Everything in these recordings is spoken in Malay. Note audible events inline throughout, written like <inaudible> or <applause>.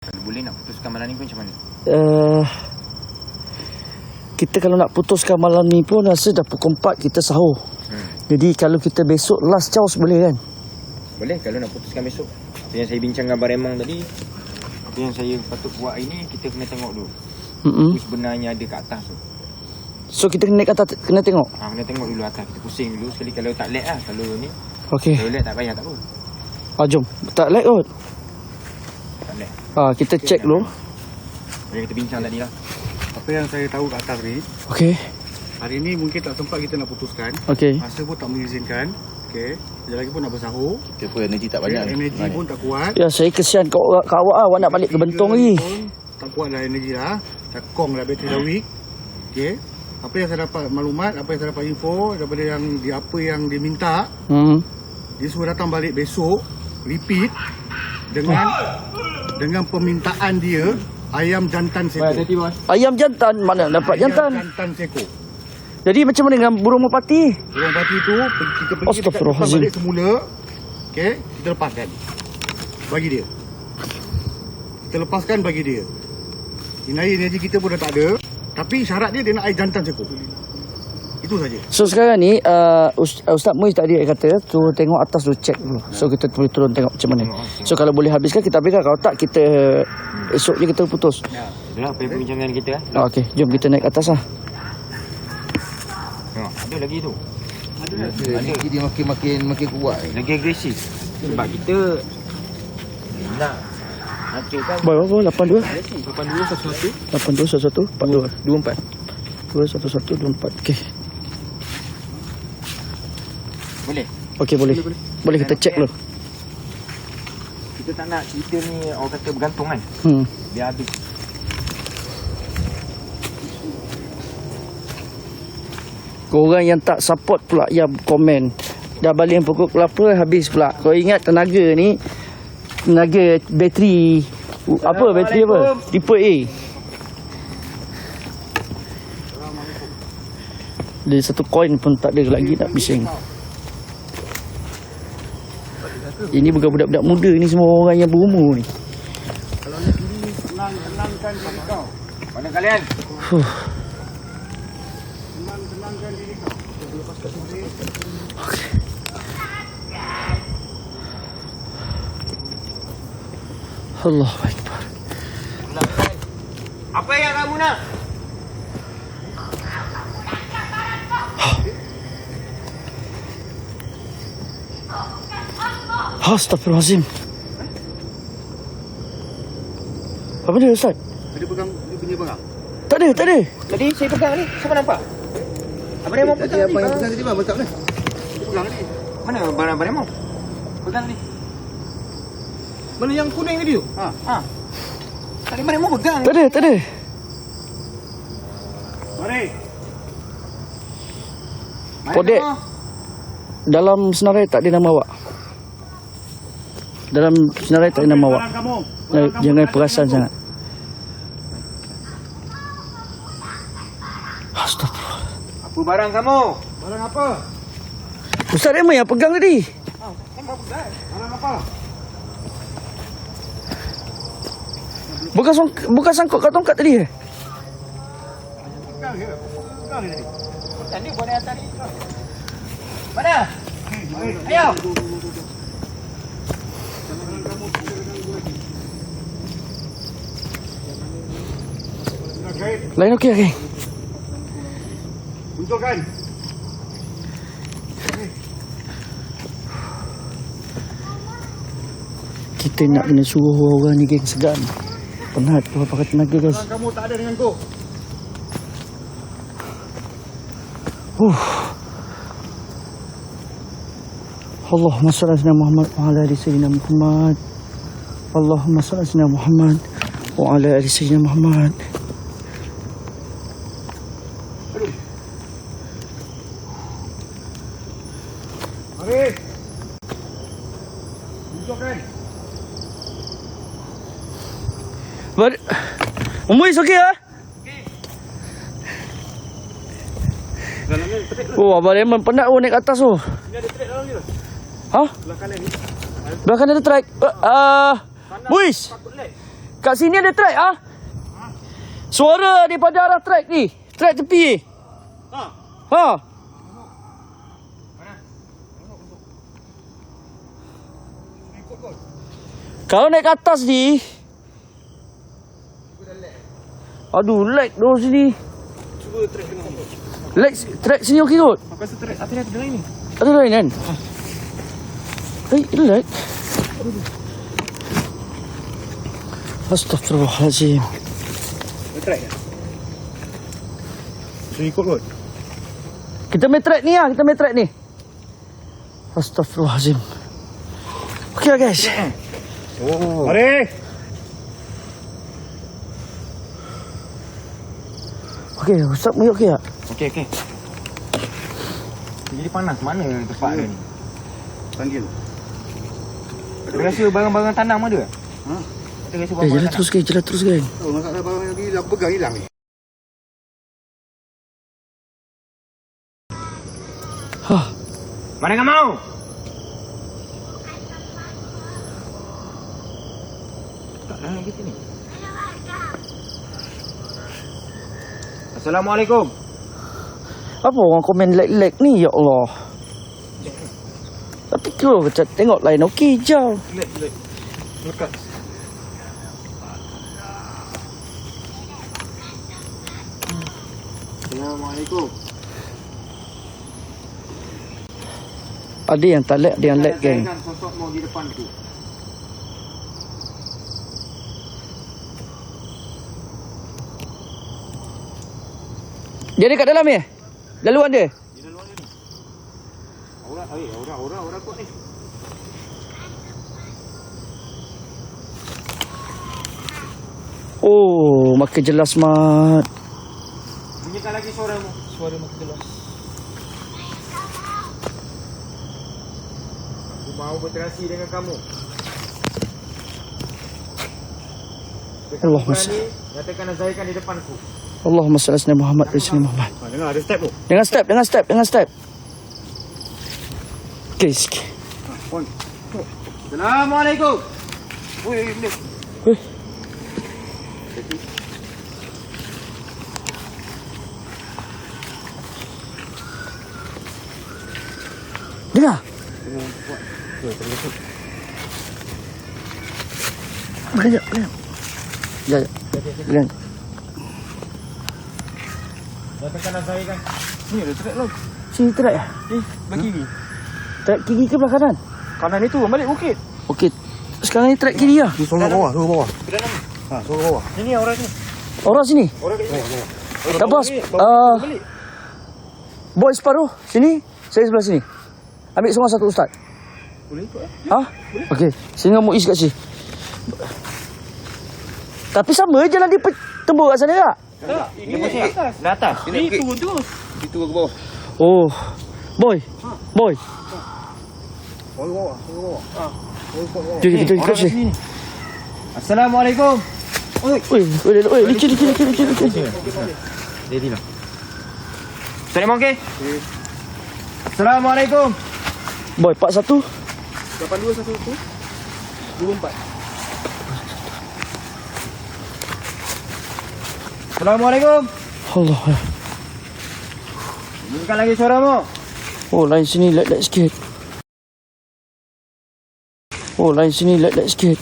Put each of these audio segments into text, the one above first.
Kalau boleh nak putuskan malam ni pun macam mana? Uh, kita kalau nak putuskan malam ni pun rasa dah pukul 4 kita sahur. Hmm. Jadi kalau kita besok last chows boleh kan? Boleh kalau nak putuskan besok. Apa yang saya bincang dengan Abang Remong tadi, apa yang saya patut buat hari ni, kita kena tengok dulu. Mm-mm. Apa sebenarnya ada kat atas tu. So kita kena naik atas kena tengok. Ha, kena tengok dulu atas. Kita pusing dulu sekali kalau tak lag lah. Kalau ni, Okey. kalau lag tak payah tak apa. Ah jom. Tak like kot. Tak. Ah kita check dulu. Yang kita bincang tadi lah. Apa yang saya tahu kat atas ni, Okey. hari ni mungkin tak sempat kita nak putuskan. Okey. Masa pun tak mengizinkan. Okey. Sekejap lagi pun nak bersahur. Kita pun energi tak banyak Okay, energi pun tak kuat. Ya saya kesian kat awak, kat awak ah. Awak nak balik ke Bentong lagi. Tak kuat dah energi dah. Dah kong dah bateri dah weak. Okey. Apa yang saya dapat maklumat, apa yang saya dapat info daripada yang di apa yang dia minta, Hmm. dia suruh datang balik besok, repeat dengan dengan permintaan dia ayam jantan seko. bos. Ayam jantan mana dapat Ayam jantan? jantan seko. Jadi macam mana dengan burung merpati? Orang parti tu kita pergi dekat tempat balik semula. Okey, kita lepaskan. Bagi dia. Kita lepaskan bagi dia. Ini air energi kita pun dah tak ada. Tapi syarat dia dia nak air jantan seko. Itu saja. So sekarang ni uh, uh, Ustaz Muiz tadi kata turun tengok atas tu check dulu. So kita boleh turun tengok macam mana. So kalau boleh habiskan kita habiskan kalau tak kita esok je kita putus. Ya. Itulah apa yang perbincangan kita eh. Ah, Okey, jom kita naik atas lah. Tengok, ada lagi tu. Energi dia makin makin makin kuat. Lagi agresif. Sebab kita nak hancurkan Berapa? 82? 82 11 82 11 42 24. 2 11 24. Okey. Boleh. Okey boleh. Boleh kita check dulu. Kita tak nak cerita ni orang kata bergantung kan. Hmm. Biar habis. Korang yang tak support pula yang komen. Dah balik pokok kelapa habis pula. Kau ingat tenaga ni tenaga bateri apa bateri apa? Tipe A. Dia satu koin pun tak ada lagi nak bising. Ini bukan budak-budak muda ni semua orang yang berumur ni. Tenang, tenangkan diri kau. Mana kalian? Huh. Tenang, tenangkan diri kau. Allah Akbar. Apa yang kamu nak? Astagfirullahalazim. Apa dia Ustaz? Ada pegang dia punya pegang. Tak ada, tak ada. Tadi saya pegang ni. Siapa nampak? Abang Remong Tadi pegang apa ni. yang pegang tadi bang? Mana? Dia pegang ni. Mana barang Abang Remong? Pegang ni. Mana yang kuning tadi tu? Ha. Ha. Tadi Abang Remong pegang. Tak ada, tak ada. Mari. Mana Kodek. Dalam senarai tak ada nama awak. Dalam senarai tak. Barang kamu. Eh, Jangan perasan sangat. Astagfirullah. Apa barang kamu? Barang apa? Ustaz Raymond yang pegang tadi. Barang apa? Bukan song, bukan sangkut kat tongkat tadi eh? Pegang. Pegang tadi. Tadi di atas ni. Mana? Ayo. Nak kait. Lain okey okey. Untukkan. Kita nak kena suruh orang ni geng segan. Penat tu pakai tenaga guys. Kamu tak ada dengan kau. Uh. Allahumma salli ala Muhammad wa ala ali sayyidina Muhammad. Allahumma salli ala Muhammad wa ala ali sayyidina Muhammad. Mari. Untukkan. Ber Umuis okey ah? Oh, Abang Raymond penat oh naik atas tu. Ini ada trek dalam ni. Ha? Belah kanan ni. Belakang ada track. Ah, uh. Takut lag. Kat sini ada track ah. Suara daripada arah track ni. Track tepi. Ha. Ha. Kalau naik ke atas ni Aduh lag dulu sini. Cuba track Lag track sini okey kot? Aku rasa track atas ni ada lain ni. Ada lain kan? Eh lag. Astagfirullahaladzim Track. So ikut kot. Kita main track ni lah Kita main track ni. Astagfirullahaladzim Okay lah guys Oh. Mari. Okay Ustaz ni okey tak Okey okey. Jadi panas mana tempat dia ni? Panggil. Ada rasa barang-barang tanam ada? Ha? Ada rasa Eh barang-barang jalan tanam? terus kan Jalan terus kan Oh, masalah barang yang hilang, pegang hilang ni. Hah Mana kau mau? Tak lah kita ni. Assalamualaikum. Apa orang komen lag-lag ni ya Allah Tapi kalau macam tengok lain okey jauh Lek. Lekat. Assalamualaikum. Ada yang tak lag Ada yang lag kan Saya sosok mau di depan tu. Dia ada kat dalam ni Laluan dia Di dalam ni. Aura, eh, aura, aura, aura kot ni. Oh makin jelas mat Bunyikan lagi suaramu. Suara makin jelas. Aku mau berterasi dengan kamu. Jika Allah Masa- berani, Nyatakan Azaikan di depanku. Allahumma salli ala Muhammad wa Muhammad Ha, dengar ada step tu. Dengan step Dengan step Dengan step Okay sikit Assalamualaikum. Oi, ni. Eh. Dengar Sekejap Sekejap Sekejap Sekejap Nyatakan Azaikan. Ni ada track lah. Sini track lah Eh, bagi kiri. Track kiri ke belah kanan Kanan itu, balik bukit. Okey Sekarang ni track kiri lah Ni suruh bawah, suruh bawah. Ke dalam. Ha, suruh bawah. Sini orang ni. Orang sini Orang kat sini. Tak bos uh, Boy separuh Sini Saya sebelah sini Ambil semua satu ustaz Boleh ikut lah. Ha? Okey. Sehingga Muiz kat sini. Tapi sama je jalan dia tembok kat sana tak? Tak, ini pasal atas. Dah atas. Ini turun terus. Itu ke bawah. Oh. Boy. Boy. Bawah, bawah. Ha. Suruh bawah. Jom kita Orang ikut kat sini. sini. Assalamualaikum. Oi, oi, oi, licin, licin, licin, licin, licin. Ready lah. Assalamualaikum. okey? Assalamualaikum. Boy, part satu. 8211 24. Assalamualaikum. Allah. Bunyikan lagi suaramu. Oh, lain sini lag-lag sikit. Oh, lain sini lag-lag sikit.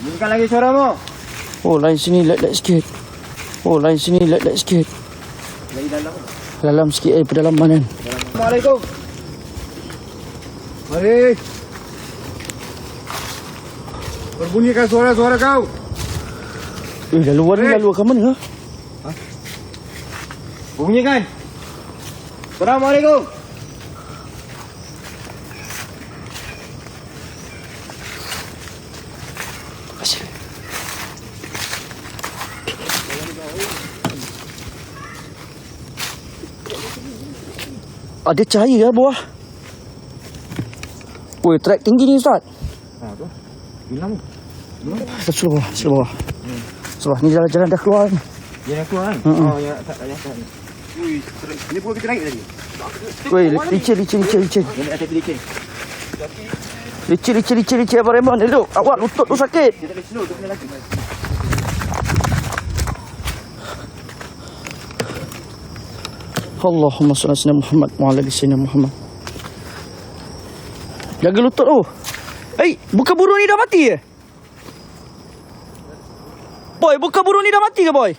Bunyikan lagi suaramu. Oh, lain sini lag-lag sikit. Oh, lain sini lag-lag sikit. Lagi dalam. Dalam sikit eh, pedalaman kan. Assalamualaikum. Mari. Berbunyikan suara-suara kau. Eh, laluan ni Eh. lalu kat mana? Bunyikan. Assalamualaikum. Ada cahaya lah bawah. Oi, track tinggi ni Ustaz. Ha tu. Hilang. Ustaz suruh bawah, suruh bawah. Suruh ni jalan-jalan dah keluar ni. Dia nak keluar kan? Mm-mm. Oh, ya tak tak tak. Ui, ini pun kita naik tadi. Oi, licin, licin, licin, licin. Dia nak atas sedikit. Licin, licin, licin, licin Abang Raymond. Elok. Awak lutut tu sakit. Dia tak boleh slow tu kena lagi. Allahumma salli ala Muhammad wa ala ali Muhammad. Jaga lutut tu. Hei, bukan burung ni dah mati ke? Boy, bukan burung ni dah mati ke, boy?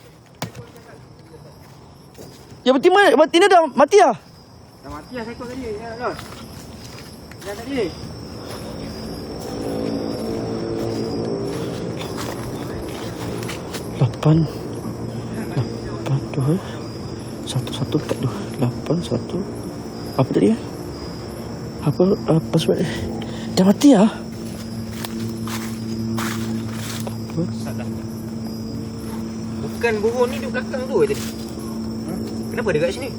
Ya, betina, betina dah mati lah. Dah mati lah saya tadi. Ya, Los. Ya tadi. Lapan. Lapan, dua. Satu, satu, empat, dua. Lapan, satu. Apa tadi ya? Apa, apa sebab? Dah mati lah. Bukan burung ni di belakang tu tadi. Kenapa dia kat sini?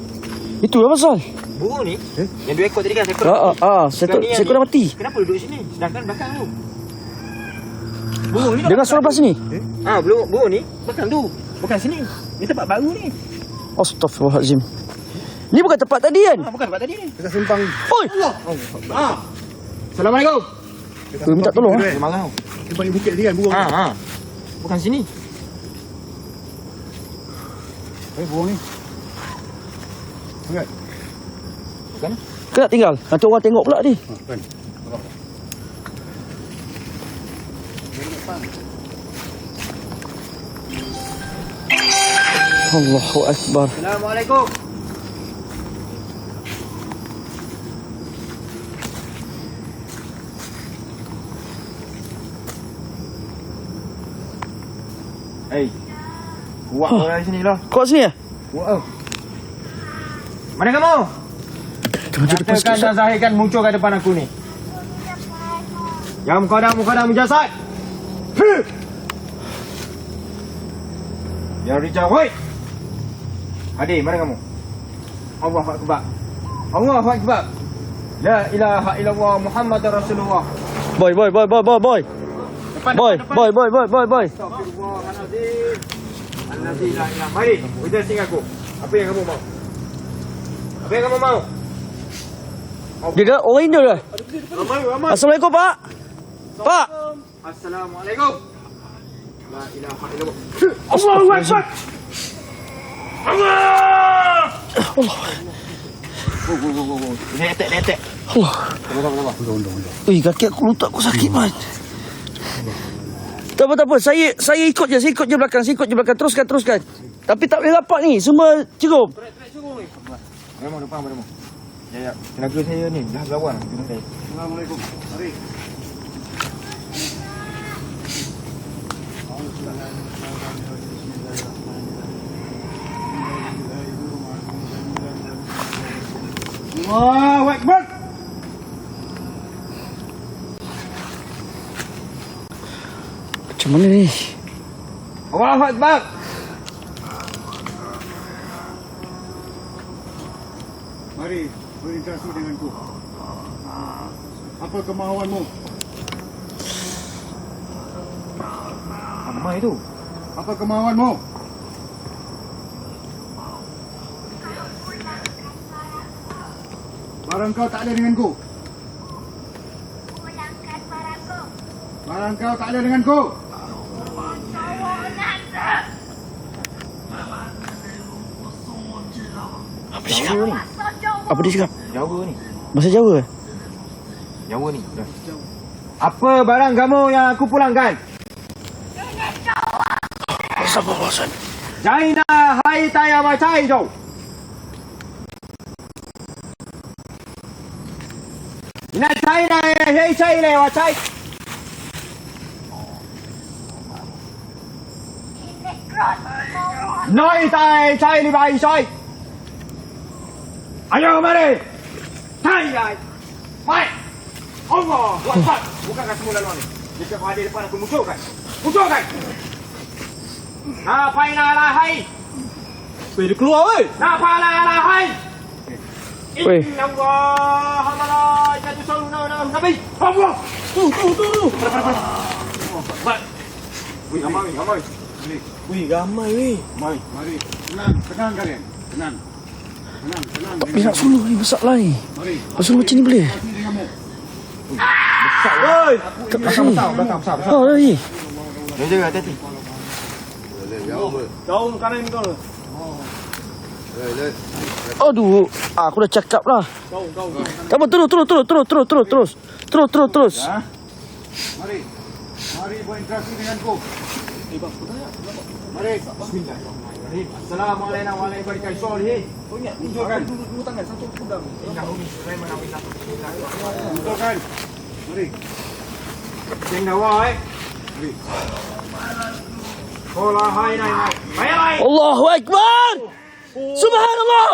Itu lah pasal. Burung ni yang dua ekor tadi kan seekor. Ah, ah, ah. Ni saya dah ni, mati. Kenapa duduk sini? Sedangkan belakang tu. Burung ni Dengar suara belah sini. Ah, burung, burung ni belakang tu. Bukan sini. Ni tempat baru ni. Astaghfirullahaladzim. Ni bukan tempat tadi kan? Ah, bukan tempat tadi ni. Dekat simpang. Oi! Ah. Assalamualaikum. Oi, minta tolong ah. Dia marah. Simpang di bukit ni kan burung. Ha, ha. Bukan sini. Eh, burung ni. Ingat. Bukan. Kena nak tinggal. Nanti orang tengok pula ni. Ha, kan. Allahu Akbar. Assalamualaikum. Hei. Huh. kau dari sini lah. Kau sini ya? Kuat kau. Mana kamu? Katakan dan zahirkan muncul kat depan aku ni. Ya mukadam mukadam mujasad. Huh. Ya Rijal, woi. Hadir, mana kamu? Allah Akbar. Allah Akbar. La ilaha illallah Muhammad Rasulullah. Boy, boy, boy, boy, boy, boy. Depan, Boy, depan, depan. boy, boy, boy, boy, boy. Astagfirullahaladzim. Alladzi la ilaha. Mari, ujar sini aku. Apa yang kamu mau? Apa yang kamu mau? Dia dah orang Indo dah. Ramai, ramai. Assalamualaikum, Pak. Pak. Assalamualaikum. La ilaha illallah. <laughs> Allahu Akbar. Allah. Allah. Go. Ini attack, attack. Allah. Sabar sabar sabar. Ui, kaki aku lutut aku sakit, man. Tak apa, tak apa. Saya saya ikut je. Saya ikut je belakang. Saya ikut je belakang. Teruskan, teruskan. Tapi tak boleh rapat ni. Semua cerum. Beremo depan beremo. Ya ya. Tenaga saya ni dah lawan. Assalamualaikum. Mari. Allahu Akbar. Macam mana ni? Allahu Akbar. Mari berinteraksi denganku. Apa kemahuanmu? Apa itu? Apa kemahuanmu? Barang kau tak ada denganku. Barang kau tak ada denganku. Apa dia cakap? Jawa ni. Apa dia cakap? Jawa ni. Bahasa Jawa? Jawa ni. Dah. Apa barang kamu yang aku pulangkan? Sabar, bosan. China hai tai ama chai jo. Ina China hai chai le wa chai. Nói tai chai li bai chai. Ayo mari. Chai lai. Mai. Allah. Akbar. Bukankah semua laluan ni? Jika kau ada depan aku munculkan. Munculkan. Apa yang ala hai? Weh, dia keluar weh. Napa ala ala hai? Weh. Inna Allah malaikatu yusalluna ala nabi. Allah. Tu tu tu tu. Pada pada pada. Baik. Wih, ramai weh, ramai. Wih, ramai weh. Mari. Mari. Tenang, tenang kalian. Tenang. Tak boleh nak suluh ni masalah ni. Mari. Pasal macam ni boleh? Berinteraksi denganmu. Woi. Belakang besar, belakang besar, besar. Oh, lagi. Dia jaga hati-hati. Jauh kanan ni kau. Aduh, ah, aku dah cakap lah. Kau, kau. Tak apa, terus, terus, terus, terus, terus, terus, terus. Terus, terus, terus. Mari. Mari berinteraksi denganku. Mari. Assalamualaikum warahmatullahi wabarakatuh. Kau ingat tunjukkan dulu dulu tangan satu pegang. Innahu min Sulaiman wa innahu bismillahirrahmanirrahim. Betulkan. Mari. Jeng dawa eh. Mari. Kola hai nai nai. Hai nai. Allahu Akbar. Subhanallah.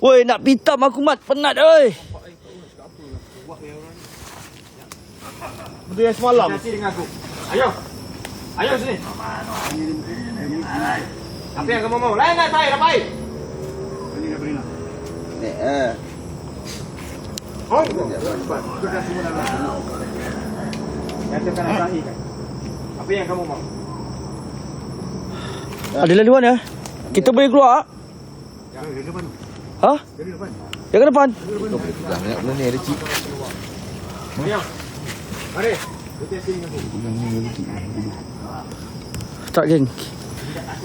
Woi, nak pitam aku mat penat oi. Benda yang semalam. Hati dengan aku. Ayo. Ayo sini. Apa yang kamu mau? Lain ngai pai, rapai. Ini dah beri nak. Ni, eh. Oh, sudah semua dah. Yang tekan asahi kan. Apa yang kamu mau? Ada laluan ya? Kita boleh keluar? Ya, dari depan. Ha? Dari depan. Yang ke depan? Kau boleh pegang banyak benda ni. Kita sini Tak geng.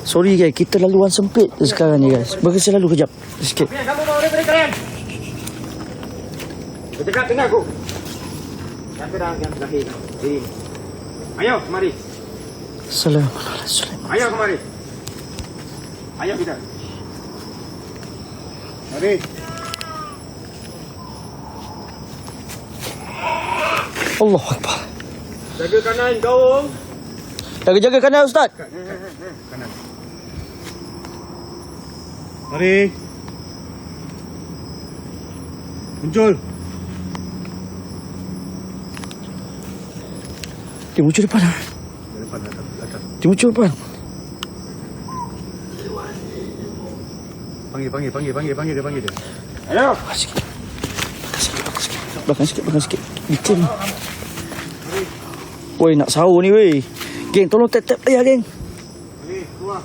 Sorry guys, kita laluan sempit sekarang ni guys. Bergeser lalu kejap. Sikit. Kamu mau kalian? Aku. Yang yang. Ayo, mari. Assalamualaikum. Ayo kemari. Ayo kita. Mari. Allahu Akbar. Jaga kanan gaung. Jaga-jaga kanan Ustaz. Mari. Muncul. Dia muncul depan lah. Dari depan atas. Dia muncul depan. Panggil, panggil, panggil, panggil, panggil dia, panggil dia. Ayo. Belakang sikit. Belakang sikit, belakang sikit. Belakang sikit, Bikin. Woi, nak sahur ni weh. Geng, tolong tap-tap ayah geng. Keluar.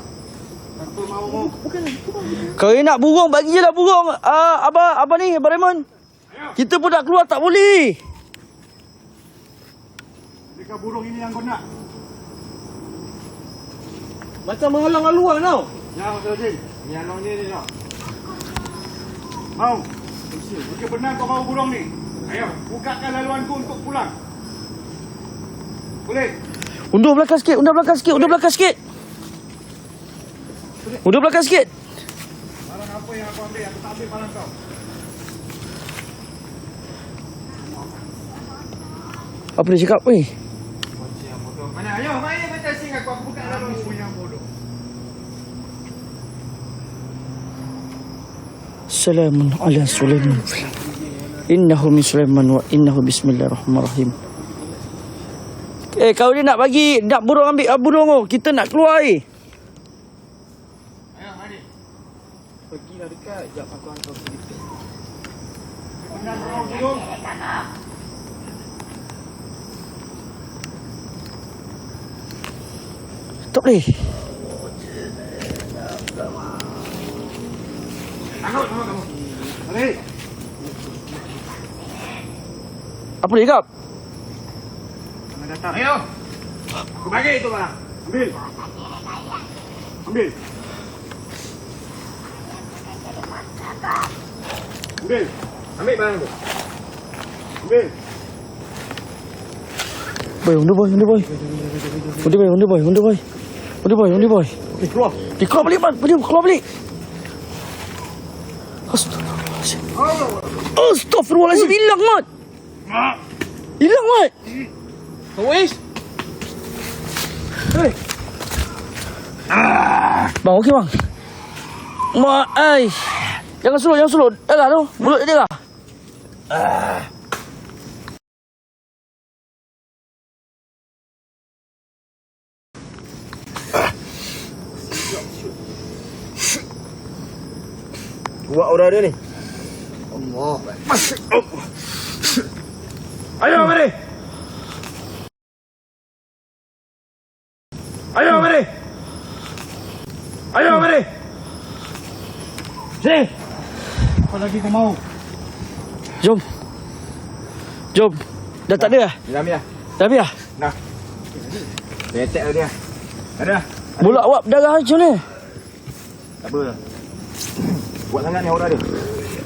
Kalau nak burung, bagi je lah burung. Ah, apa, apa ni, Abang Raymond? Kita pun nak keluar, tak boleh. Adakah burung ini yang kau nak? Macam menghalang haluan tau. Ya, Mas Razin. Ni halang dia ni tau. Mau. Jika benar kau mahu burung ni. Ayo, bukakan laluanku untuk pulang. Boleh? Undur belakang sikit, undur belakang sikit, undur belakang sikit. Undur belakang sikit. Barang apa yang aku ambil, aku tak ambil barang kau. Apa dia cakap weh? Mana? Ayo, mari kita sing aku. Aku buka lalu. Kamu yang bodoh. Salamun ala Sulaiman. Innahu min Sulaiman wa innahu bismillahirrahmanirrahim. Eh, kau ni nak bagi, nak burung ambil ah, burung tu. Kita nak keluar eh. Ayo, mari. Pergilah dekat. Jap aku hantar sedikit. Benar kau mahu burung? Tak boleh. Tangkap sama kamu. Mari. Apa dia cakap? Jangan datang. Ayo. Aku bagi itu barang. Ambil. Ambil. Ambil. Ambil barang tu. Ambil. Boy, undur boy, undur boy. Undur boy, undur boy, undur boy. Undur boy, undur boy. Eh, keluar. Dia keluar balik, man. Dia keluar balik. Astagfirullahaladzim. Astagfirullahaladzim. Hilang, Mat. Hilang, Mat. Wis. Bang, okey, bang. Mak, ai. Jangan sulut, jangan sulut. Eh lah tu. Mulut dia lah. Buat orang dia ni. Allah. Ayo, mari. Ayo, mari. Ayo, mari. Sini. Apa lagi kau mau? Jom. Jom. Dah tak ada dah? Dah habis dah? Dia attack lah dia. Ada. Bola awak berdarah macam ni. Tak apa. Buat sangat ni aura dia.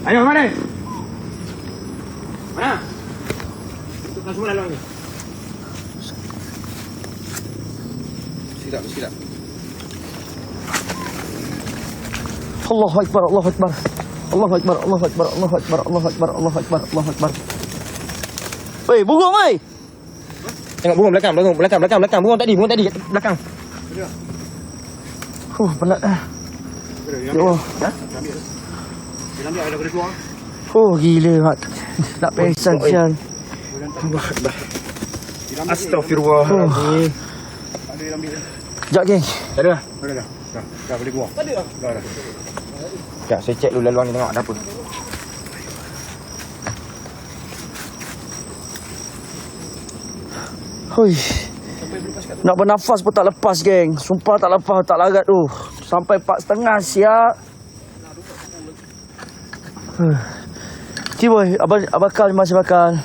Ayo, mana? Mana? Semua ni. Silap, silap. Allahu Akbar, Allahu Akbar. Allahu Akbar, Allahu Akbar, Allahu Akbar, Allahu Akbar, Allahu Akbar, Allahu Akbar. Wei, burung wei. Tengok burung belakang, burung belakang, belakang, belakang. Burung tadi, burung tadi kat belakang. Huh, penat dah. Ya Allah. Dia ambil ada boleh keluar. Oh, gila mat. <laughs> Nak pengsan sial. Astagfirullahaladzim. Ada yang ambil. Sekejap, geng. Tak ada lah. Ada dah. Dah, dah boleh keluar. Ada dah. Dah dah. Sekejap, saya check dulu laluan ni tengok ada apa. Hui. Nak bernafas pun tak lepas, geng. Sumpah tak lepas, tak larat tu. Sampai empat setengah, siap. Huh. Cik boy, abang, abang bakal masih bakal.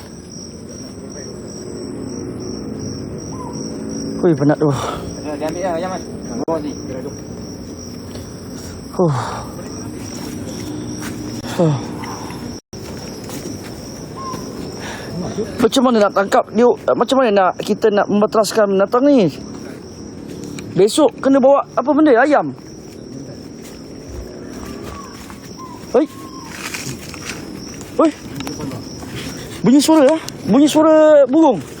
Hui, penat tu. Dia ambil lah, Yaman. Burung tadi. Huh. Huh. Macam mana nak tangkap dia? Macam mana nak kita nak membatraskan binatang ni? Besok kena bawa apa benda? Ayam? Oi. Oi. Bunyi suara ah. Bunyi suara burung.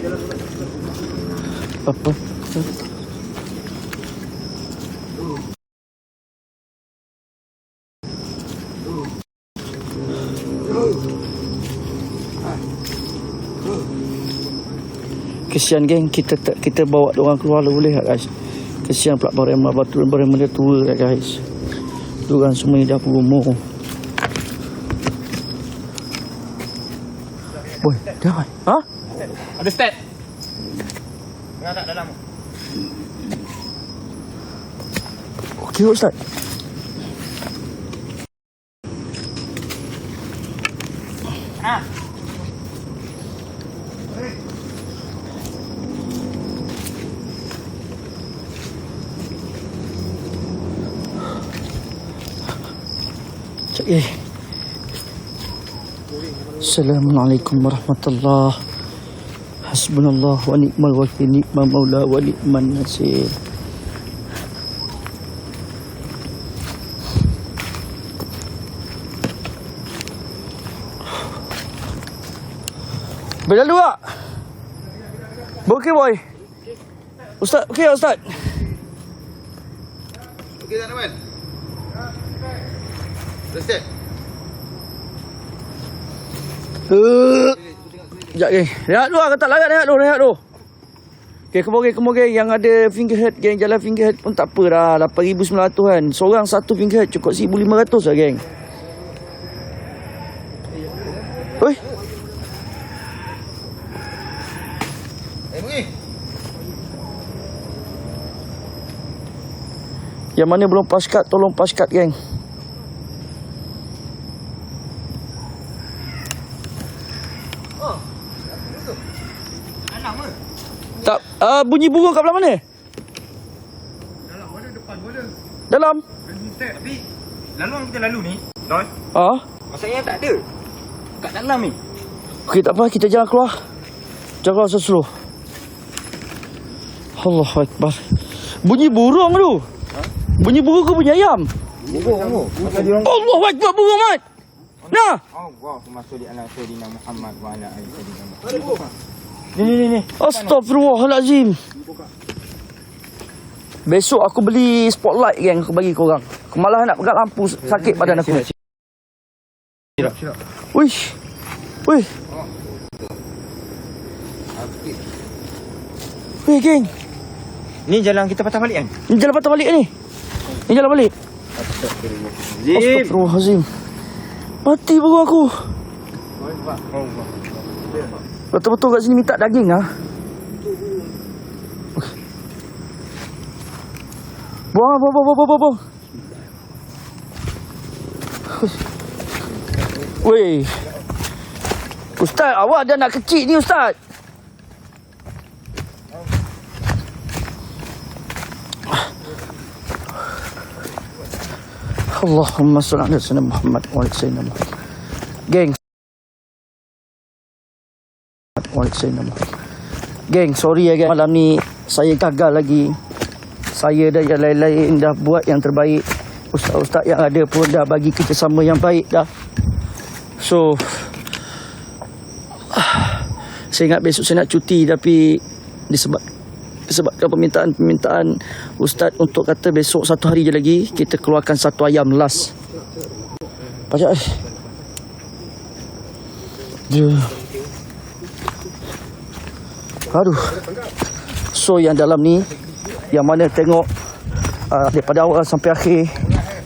Apa? Kesian geng kita tak kita bawa dia orang keluar lah boleh guys. Kesian pula barang batu barang benda tua tak guys. Kan semua ni dah berumur. Boy, dah. Ha? Ada step. Tengah tak dalam. Okey ustaz. Cak eh. Assalamualaikum warahmatullahi Hasbunallah wa ni'mal wakil ni'mal maula wa ni'man nasir Bila dulu tak? Okey boy. Ustaz, okey tak ustaz? Okey tak, Naman? Ada step. Uh. Sekejap geng. Rehat dulu lah, kata larat rehat dulu, rehat dulu. Okay, kemungkinan yang ada fingerhead geng jalan fingerhead pun tak apa dah 8900 kan. Seorang satu fingerhead cukup 1500 lah geng. Oi, Eh, pergi. yang mana belum paskat tolong paskat geng. Tak, uh, bunyi burung kat belah mana? Dalam mana depan mana? Dalam. Tapi, laluan kita lalu ni, Don, Ah, maksudnya tak ada. Kat dalam ni. Okey, tak apa. Kita jalan keluar. Jalan keluar slow Allah Akbar. Bunyi burung tu. Bunyi burung ke bunyi ayam? Burung, burung. Allah Akbar burung, Mat. Nah. Allahumma salli ala sayyidina Muhammad wa ala ali sayyidina Muhammad. Ni ni ni ni. Astagfirullahalazim. Besok aku beli spotlight geng aku bagi korang. Aku malah nak pegang lampu sakit badan aku. Silap. Wish. Wih. Geng. Ni jalan kita patah balik kan? Ni jalan patah balik ni. Ni jalan balik. Zim. Astagfirullahalazim. Mati burung aku. Betul-betul kat sini minta daging ah. Buang, buang, buang, buang, buang, buang. Weh. Ustaz, awak ada anak kecil ni Ustaz. Allahumma salli ala sayyidina Muhammad wa ala sayyidina Muhammad. Geng. Sayyidina Muhammad. Geng, sorry ya geng. Malam ni saya gagal lagi. Saya dan yang lain-lain dah buat yang terbaik. Ustaz-ustaz yang ada pun dah bagi kerjasama yang baik dah. So, <sighs> saya ingat besok saya nak cuti tapi disebab disebabkan permintaan-permintaan ustaz untuk kata besok satu hari je lagi kita keluarkan satu ayam last. Pajak eh. Dia. Aduh. So yang dalam ni yang mana tengok uh, daripada awal sampai akhir.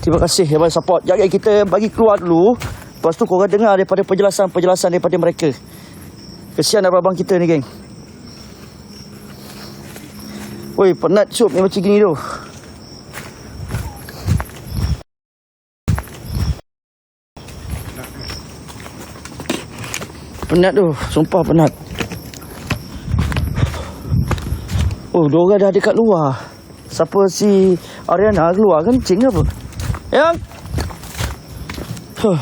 Terima kasih daripada support. Jangan kita bagi keluar dulu. Lepas tu korang dengar daripada penjelasan-penjelasan daripada mereka. Kesian abang-abang kita ni, geng. Woi, penat sup ni macam gini tu. Penat tu, sumpah penat. Oh, dua orang dah dekat luar. Siapa si Ariana keluar kencing ke apa? Yang Huh.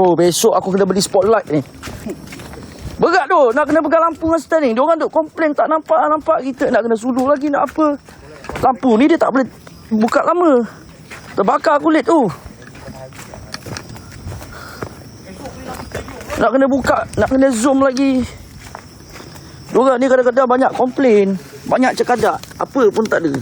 Oh, besok aku kena beli spotlight ni. Berat tu Nak kena pegang lampu dengan stand ni Diorang duk komplain Tak nampak-nampak kita Nak kena suluh lagi Nak apa Lampu ni dia tak boleh Buka lama Terbakar kulit tu Nak kena buka Nak kena zoom lagi Diorang ni kadang-kadang banyak komplain. Banyak cekadak Apa pun tak ada.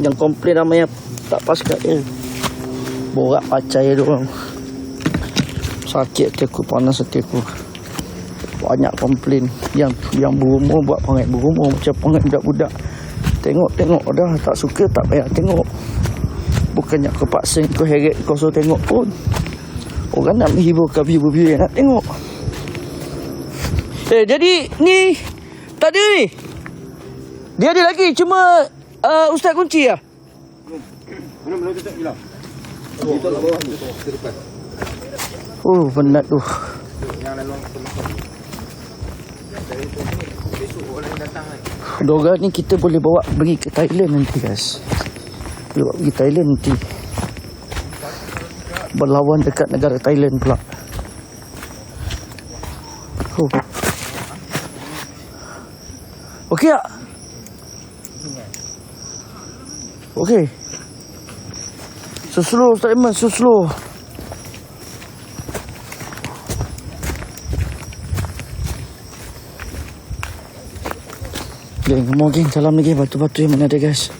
Yang komplain ramai yang tak pas kat dia. Borak pacai dia orang. Sakit hati aku, panas hati aku. Banyak komplain. Yang yang berumur buat perangai berumur Macam perangai budak-budak. Tengok-tengok dah tak suka tak payah tengok Bukannya kau paksa kau heret kau suruh tengok pun Orang nak menghiburkan viewer-viewer yang nak tengok. Eh jadi ni Tak ada ni. Dia ada lagi cuma uh, Ustaz kunci lah. Oh penat tu. Doga ni kita boleh bawa pergi ke Thailand nanti guys Bawa pergi Thailand nanti. Berlawan dekat negara Thailand pula. Oh. Okey tak? Okey. So slow Ustaz Iman So slow Geng, on geng, salam lagi. Batu-batu yang mana ada guys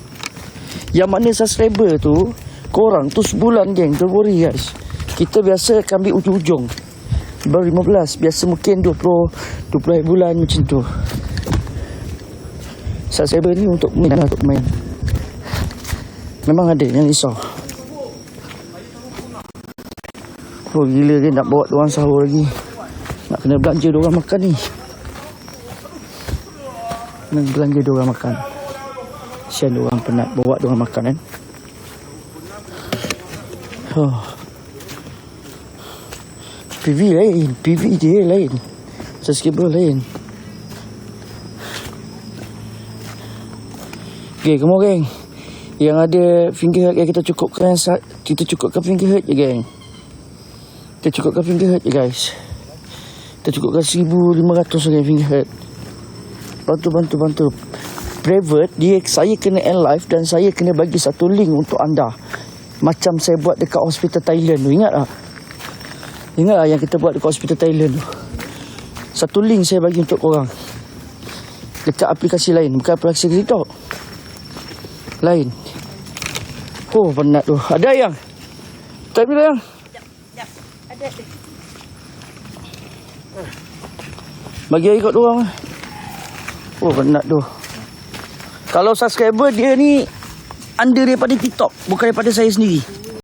Yang mana subscriber tu Korang tu sebulan geng, don't worry guys. Kita biasa akan ambil ujung-ujung. Baru 15, biasa mungkin 20 20 bulan macam tu. Subscriber ni untuk main untuk main. Memang ada yang risau. Oh gila dia nak bawa diorang sahur lagi. Nak kena belanja diorang makan ni. Kena belanja diorang makan Sian diorang penat bawa diorang makan kan? Oh. PV lain PV dia lain. Subscriber lain. Okay, on geng. Yang ada finger hut yang kita cukupkan Kita cukupkan finger hut je geng. Kita cukupkan finger hut je guys. Kita cukupkan 1500 saja finger hut Bantu bantu bantu Private dia saya kena end live dan saya kena bagi satu link untuk anda. Macam saya buat dekat hospital Thailand tu ingat tak? Ingat tak yang kita buat dekat hospital Thailand tu? Satu link saya bagi untuk korang. Dekat aplikasi lain Bukan aplikasi TikTok Lain. Oh penat tu. Ada yang? Tak bila yang? Bagi air kat orang. Oh penat tu Kalau subscriber dia ni Under daripada TikTok Bukan daripada saya sendiri